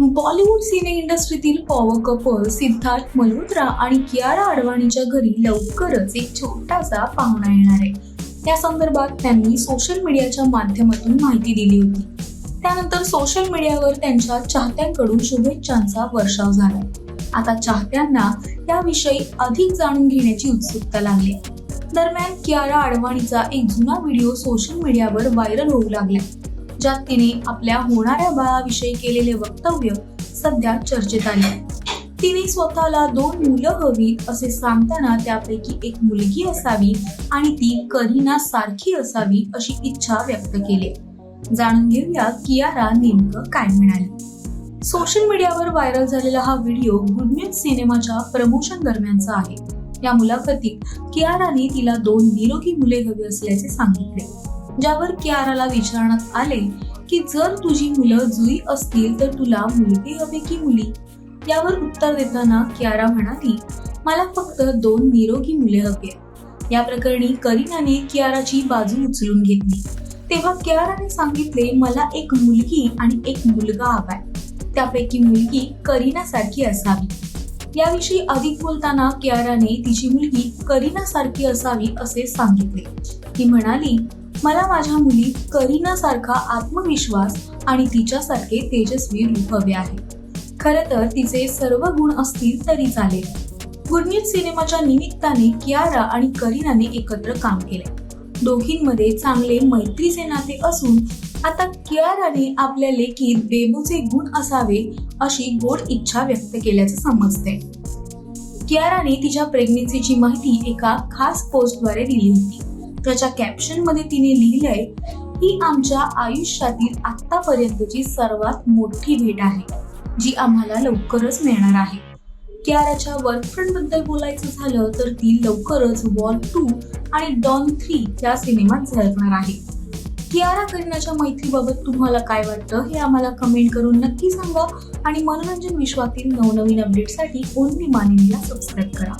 Bollywood cine इंडस्ट्रीतील power couple Siddharth Malhotra आणि कियारा अडवाणीच्या घरी लवकरच एक छोटासा पाहुणा येणार आहे. त्या संदर्भात त्यांनी सोशल मीडियाच्या माध्यमातून माहिती दिली होती. त्यानंतर सोशल मीडियावर त्यांच्या चाहत्यांकडून शुभेच्छांचा वर्षाव झाला. आता चाहत्यांना याविषयी अधिक जाणून घेण्याची उत्सुकता लागली. दरम्यान कियारा अडवाणीचा एक जुना व्हिडिओ सोशल मीडियावर व्हायरल होऊ लागला. ज्यात तिने आपल्या होणाऱ्या बाळाविषयी केलेले वक्तव्य सध्या चर्चेत आले. तिने स्वतःला दोन मुलं हवीत असे सांगताना त्यापैकी एक मुलगी असावी आणि ती करीना सारखी असावी अशी इच्छा व्यक्त केली. जाणून घेऊया कियारा नेमकं काय म्हणाली. सोशल मीडियावर व्हायरल झालेला हा व्हिडिओ गुड न्यूज सिनेमाच्या प्रमोशन दरम्यानचा आहे. या मुलाखतीत कियाराने तिला दोन निरोगी मुले हवी असल्याचे सांगितले. ज्यावर कियाराला विचारण्यात आले की जर तुझी मुलं जुई असतील तर तुला मुलगी हवी की मुली? यावर उत्तर देताना कियारा म्हणाली मला फक्त दोन निरोगी मुले हवी या प्रकरणी करीनाने कियाराची बाजू उचलून घेतली. तेव्हा कियाराने सांगितले मला एक मुलगी आणि एक मुलगा हवाय. त्यापैकी मुलगी करीनासारखी असावी. याविषयी अधिक बोलताना कियाराने तिची मुलगी करीनासारखी असावी असे सांगितले. ती म्हणाली मला माझ्या मुलीत करीनासारखा आत्मविश्वास आणि तिच्यासारखे तेजस्वी रूप हवे आहे. खरं तर तिचे सर्व गुण असतील तरी चालेल. गुडनीत सिनेमाच्या निमित्ताने कियारा आणि करीनाने एकत्र काम केले. दोघींमध्ये चांगले मैत्रीचे नाते असून आता कियाराने आपल्या लेखीत बेबूचे गुण असावे अशी गोड इच्छा व्यक्त केल्याचे समजते. कियाराने तिच्या प्रेग्नेसीची माहिती एका खास पोस्टद्वारे दिली होती. त्याच्या कॅप्शनमध्ये तिने लिहिलंय ही आमच्या आयुष्यातील आतापर्यंतची सर्वात मोठी भेट आहे जी आम्हाला लवकरच मिळणार आहे. कियाराच्या वर्कफ्रंटबद्दल बोलायचं झालं तर ती लवकरच वॉल टू आणि डॉन थ्री या सिनेमात झळकणार आहे. कियारा करीनाच्या मैत्रीबाबत तुम्हाला काय वाटतं हे आम्हाला कमेंट करून नक्की सांगा आणि मनोरंजन विश्वातील नवनवीन अपडेटसाठी ओनली मानिनीला सबस्क्राईब करा.